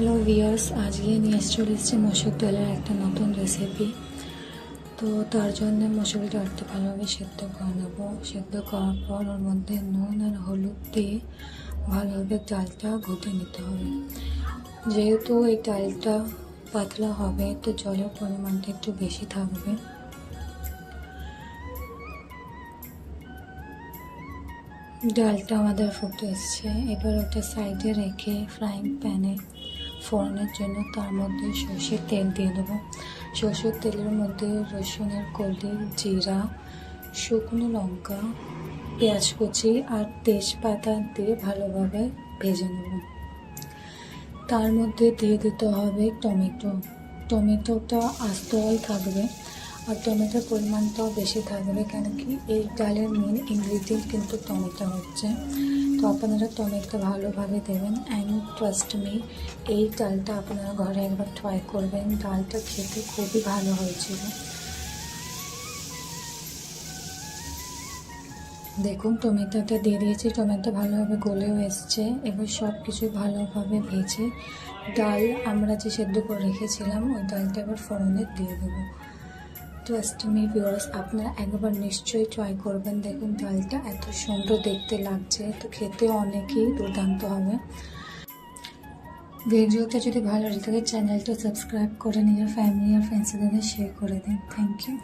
Hello viewers আজকে নিয়ে চলে এসেছি মসুর ডালের একটা নতুন রেসিপি তো তার জন্য মসুর ডালটা ভালোভাবে সেদ্ধ করে নেব। সেদ্ধ করার পর ওর মধ্যে নুন আর হলুদ দিয়ে ভালোভাবে ডালটা ঘুটে নিতে হবে। যেহেতু এই ডালটা পাতলা হবে, তো জলের পরিমাণটা একটু বেশি থাকবে। ডালটা আমাদের ফুটে এসছে। এবার ওটা সাইডে রেখে ফ্রাইং প্যানে ফোড়নের জন্য তার মধ্যে সর্ষের তেল দিয়ে দেবো। সর্ষের তেলের মধ্যে রসুনের কলি, জিরা, শুকনো লঙ্কা, পেঁয়াজ কুচি আর তেজপাতা দিয়ে ভালোভাবে ভেজে নেব। তার মধ্যে দিয়ে দিতে হবে টমেটো। টমেটোটা আস্তল থাকবে। আর টমেটোর পরিমাণটাও বেশি থাকবে কেন কি এই ডালের মেন ইনগ্রিডিয়েন্ট কিন্তু টমেটো হচ্ছে। তো আপনারা টমেটো ভালোভাবে দেবেন অ্যান্ড ট্রাস্ট মি এই ডালটা আপনারা ঘরে একবার ট্রাই করবেন। ডালটা খেতে খুবই ভালো হয়েছিল। দেখুন, টমেটোটা দিয়ে দিয়েছি। টমেটো ভালোভাবে গলেও এসছে। এবার সব কিছু ভালোভাবে ভেজে ডাল আমরা যে সেদ্ধ করে রেখেছিলাম, ওই ডালটা এবার ফোড়নে দিয়ে দেবো। ট্রাস্ট অষ্টমী ভিউয়ার্স আপনারা একবার নিশ্চয়ই ট্রাই করবেন। দেখুন ডালটা এত সুন্দর দেখতে লাগছে, তো খেতে অনেকই দুর্দান্ত হবে। ভিডিওটা যদি ভালো লাগে চ্যানেলটা সাবস্ক্রাইব করে নিজের ফ্যামিলি আর ফ্রেন্ডসদের শেয়ার করে দিন। Thank you